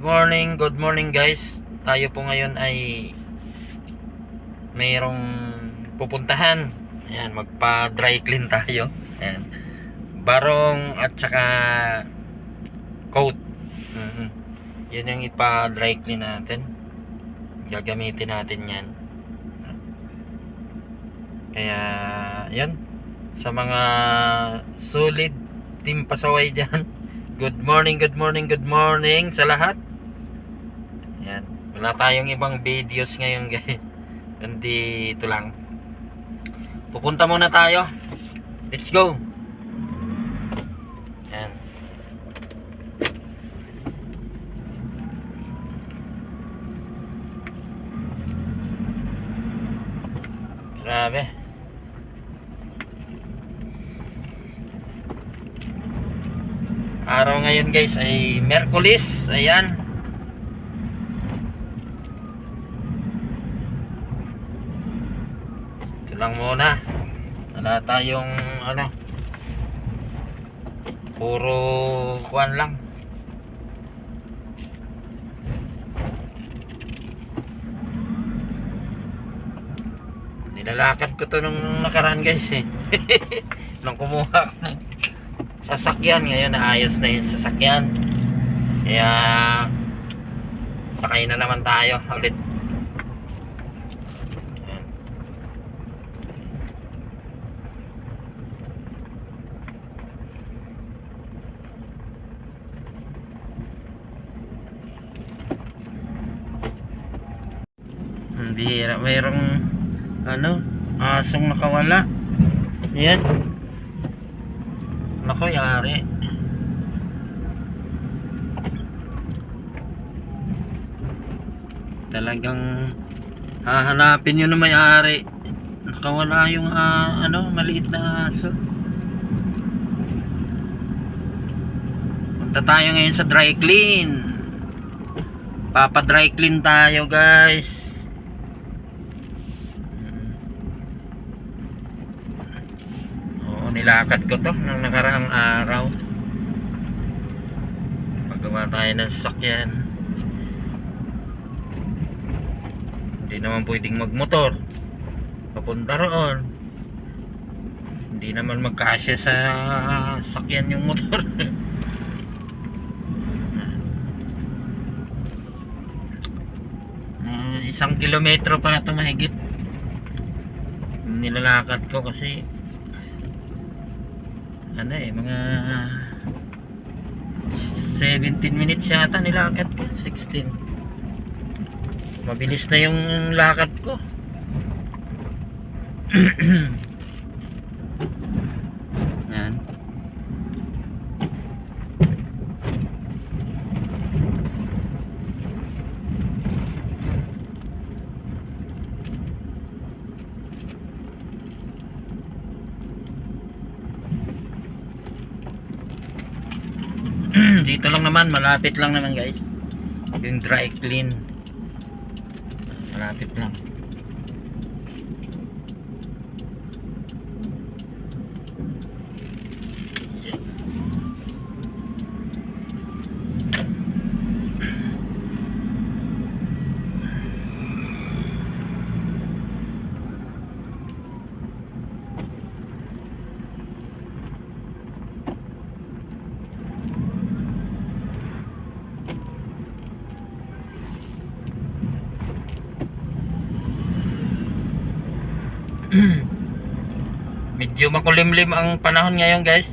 morning, good morning guys. Tayo po ngayon ay mayroong pupuntahan. Ayan, magpa-dry clean tayo. Ayan. Barong at saka coat. Mhm. Yan yung ipa-dry clean natin. Gagamitin natin yan. Kaya, yan. Sa mga solid team pasaway dyan. Good morning, good morning, good morning sa lahat. Yan. Wala tayong ibang videos ngayon guys. Kundi ito lang. Pupunta muna tayo. Let's go. Yan. Grabe. Araw ngayon guys ay Merkulis. Ayan. Ito lang muna. Wala tayong ano. Puro kuan lang. Nilalakad ko to nung nakaraan guys eh. nung kumuha ko ng sasakyan ngayon naayos na yung sasakyan kaya sakay na naman tayo ulit Ayan. hindi mayroong ano asong nakawala yan Nako, yari. Talagang hahanapin nyo na may-ari. Nakawala yung ah, ano, maliit na aso. Punta tayo ngayon sa dry clean. Papa dry clean tayo, guys. Oo, nilakad ko to nung nakaraang araw. Paggawa tayo ng sasakyan. Hindi naman pwedeng magmotor. Papunta roon. Hindi naman magkasya sa sakyan yung motor. Ah, isang kilometro pa na ito mahigit. Nilalakad ko kasi ano eh, mga 17 minutes yata nilakad ko. 16. Mabilis na yung lakad ko. Yan. Dito lang naman, malapit lang naman guys. Yung dry clean. Malapit lang. Medyo makulimlim ang panahon ngayon, guys.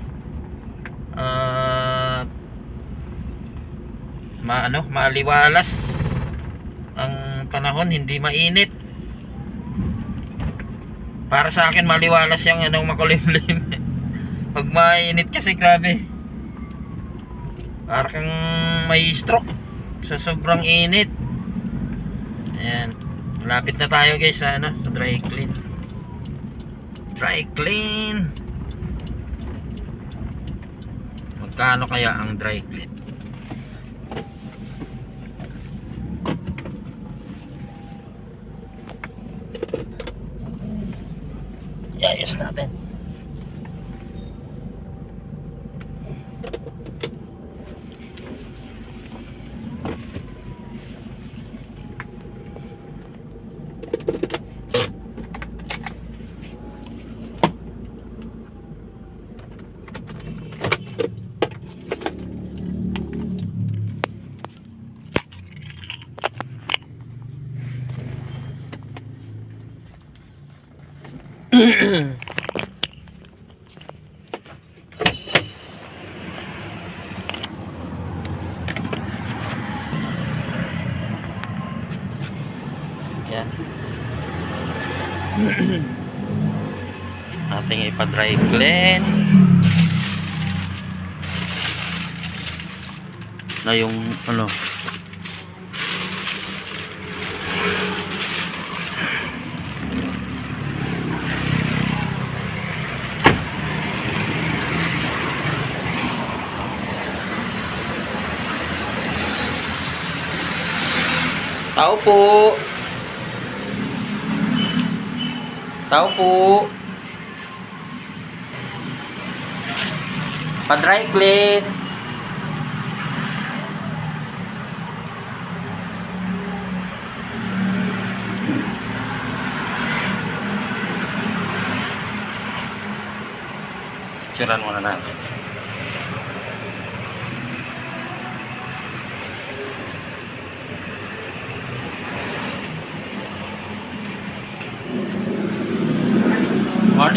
Ah, ma ano, maliwalas ang panahon, hindi mainit. Para sa akin maliwalas yung anong makulimlim. Pag mainit kasi grabe. Para kang may stroke sa sobrang init. Ayan. Malapit na tayo guys sa ano, sa dry clean. Dry clean. Magkano kaya ang dry clean? Iayos natin. Yan. Ating ipa-dry clean. Na yung ano. Tao po. Tao po. Pa-dry clean. Picturean muna natin.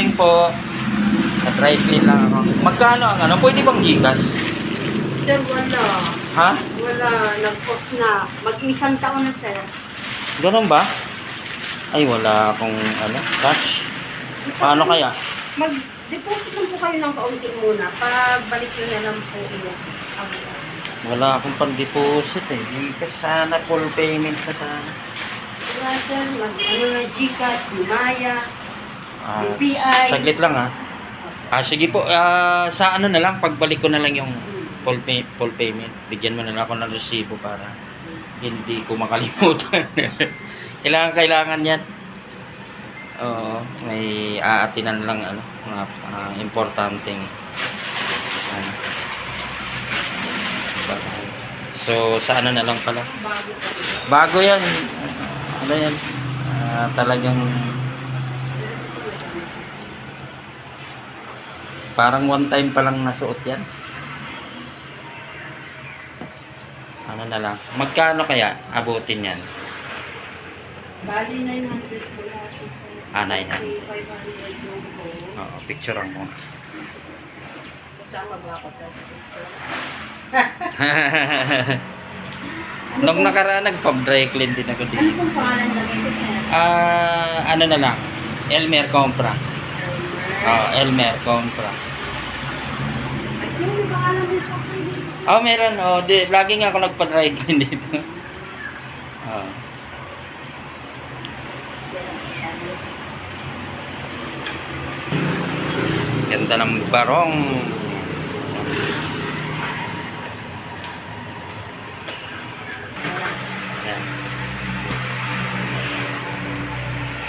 Morning po. Na-dry clean lang ako. Magkano ang ano? Pwede bang gigas? Sir, wala. Ha? Wala. Nag-off na. Mag-isang taon na, sir. Ganun ba? Ay, wala akong ano, cash. Paano kaya? Mag-deposit lang po kayo ng kaunti muna. Pagbalik nyo na lang po iyo. Wala akong pang-deposit eh. Gigas sana, full payment na sana. Wala, sir. Mag, ano na, Gcash, Lumaya. Ah, UPI. saglit lang ha. Ah, sige po, ah, sa ano na lang, pagbalik ko na lang yung full, pay, full payment. Bigyan mo na lang ako ng resibo para hindi ko makalimutan. kailangan, kailangan yan. Oo, may aatinan lang ano, mga ah, importanteng ano. So, sa ano na lang pala. Bago yan. Ano yan? Ah, talagang parang one time pa lang nasuot yan. Ano na lang. Magkano kaya abutin yan? Bali, 900 po lahat, sir. Ah, 900. 500 yung po. Oo, picture mo. Kasama ba ako sa Nung nakaraan, nagpa-dry clean din ako Ano dito. pong pangalan lang ito, sir? Ah, ano na lang. Elmer Compra. Oh, Elmer Compra. Oh, meron. Oh, di, lagi nga ako nagpa-dry clean dito. Oh. Ganda ng barong.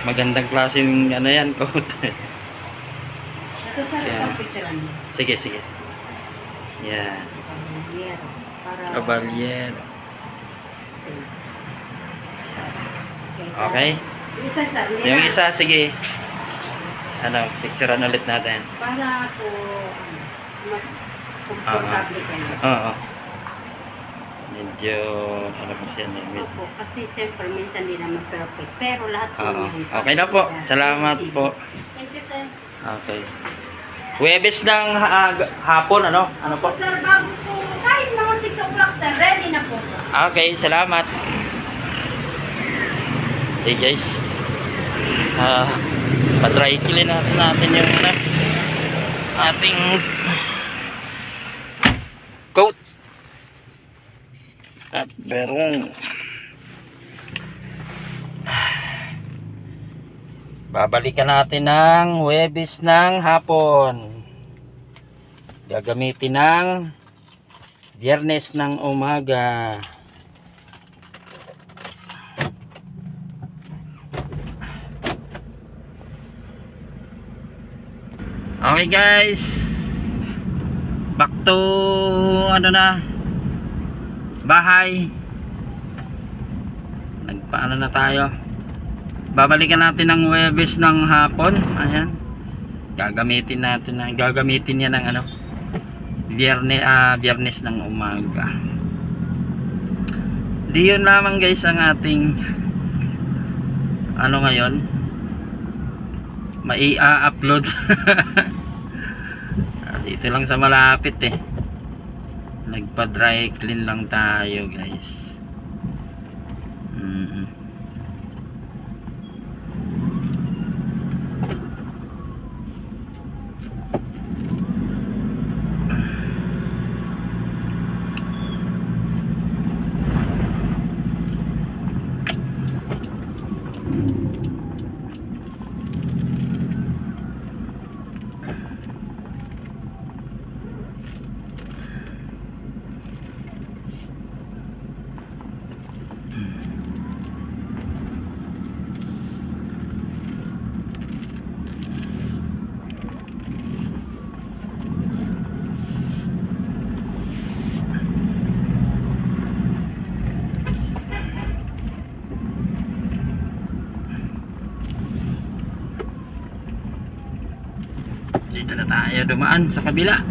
Magandang klaseng ano yan, coat. Ito, sir, Yeah. picturean sige, sige. Yan. Caballero. Para... Caballero. Okay? Yung isa, Yung sige. Ano, picturean ulit natin. Para po, ano, mas komportable kayo. Oo. Medyo, ano ba siya, eh, med- Opo, kasi siyempre minsan hindi naman perfect. Pero lahat po yan. Okay na po. Salamat po. Thank you, sir. Okay. Huwebes ng ah, hapon, ano? Ano po? Sir, bago po, kahit mga 6 o'clock, sir, ready na po. Okay, salamat. Hey guys. Ah, pa-dry clean natin, natin yung ano, ating coat. At berong. Babalikan natin ng Webis ng hapon. Gagamitin ng Biyernes ng umaga. Okay guys. Back to ano na bahay. Nagpaano na tayo. Babalikan natin ng Webes ng hapon. Ayan. Gagamitin natin na gagamitin niya ng ano Biyernes ah Biyernes ng umaga. Di yun lamang guys ang ating ano ngayon mai-upload. Ah, Dito lang sa malapit eh. Nagpa-dry clean lang tayo, guys. Mm. Dito na tayo dumaan sa kabila.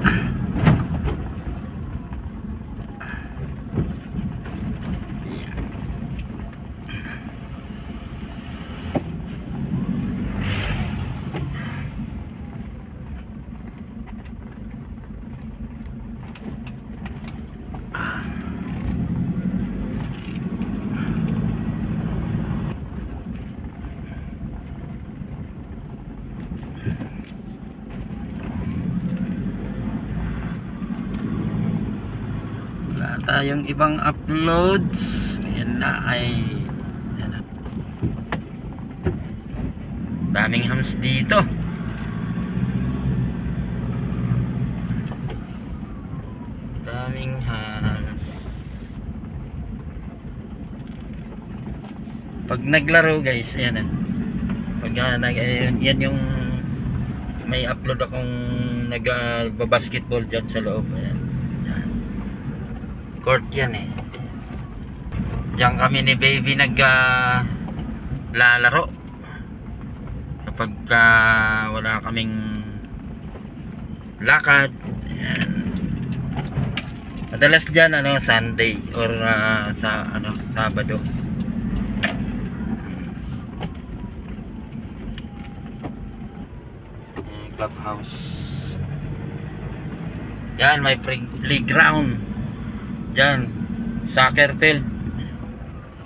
Wala tayong ibang uploads. Yan na ay yan. Daming hams dito. Daming hams. Pag naglaro guys, yan na. Pag ah, nag, yan, yung may upload akong nag-basketball dyan sa loob. Ayan. Court yan eh. Diyan kami ni baby nag ah, lalaro kapag ah, wala kaming lakad yan. madalas dyan ano Sunday or ah, sa ano Sabado. Clubhouse. Yan may play- playground Diyan. Soccer field.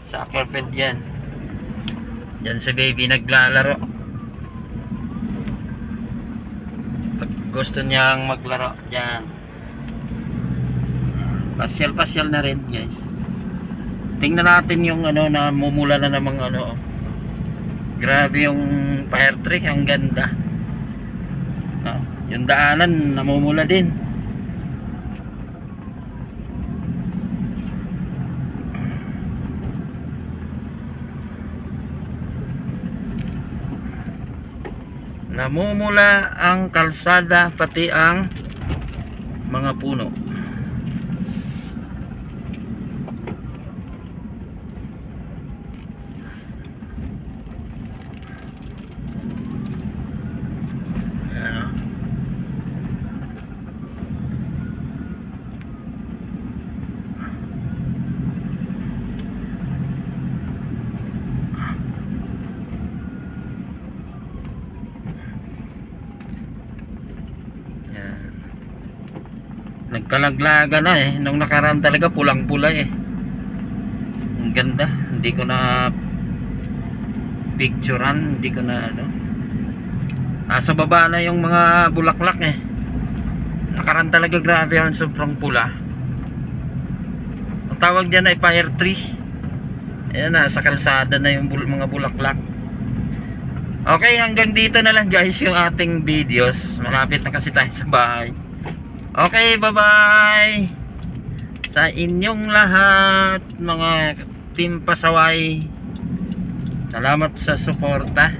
Soccer field yan. Diyan si baby naglalaro. Pag gusto niyang maglaro, diyan. Pasyal-pasyal na rin, guys. Tingnan natin yung ano na mumula na namang ano. Grabe yung fire tree, ang ganda. No? Yung daanan namumula din. Namumula ang kalsada pati ang mga puno Ayan, oh. Yan. Nagkalaglaga na eh. Nung nakaraan talaga pulang-pula eh. Ang ganda. Hindi ko na picturean. Hindi ko na ano. Nasa baba na yung mga bulaklak eh. Nakaraan talaga grabe ang sobrang pula. Ang tawag dyan ay fire tree. Ayan na, sa kalsada na yung bul- mga bulaklak. Okay, hanggang dito na lang guys yung ating videos. Malapit na kasi tayo sa bahay. Okay, bye-bye! Sa inyong lahat, mga team pasaway. Salamat sa suporta.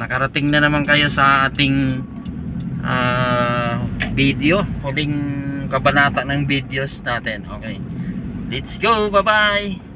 Nakarating na naman kayo sa ating ah, video. Huling kabanata ng videos natin. Okay. Let's go! Bye-bye!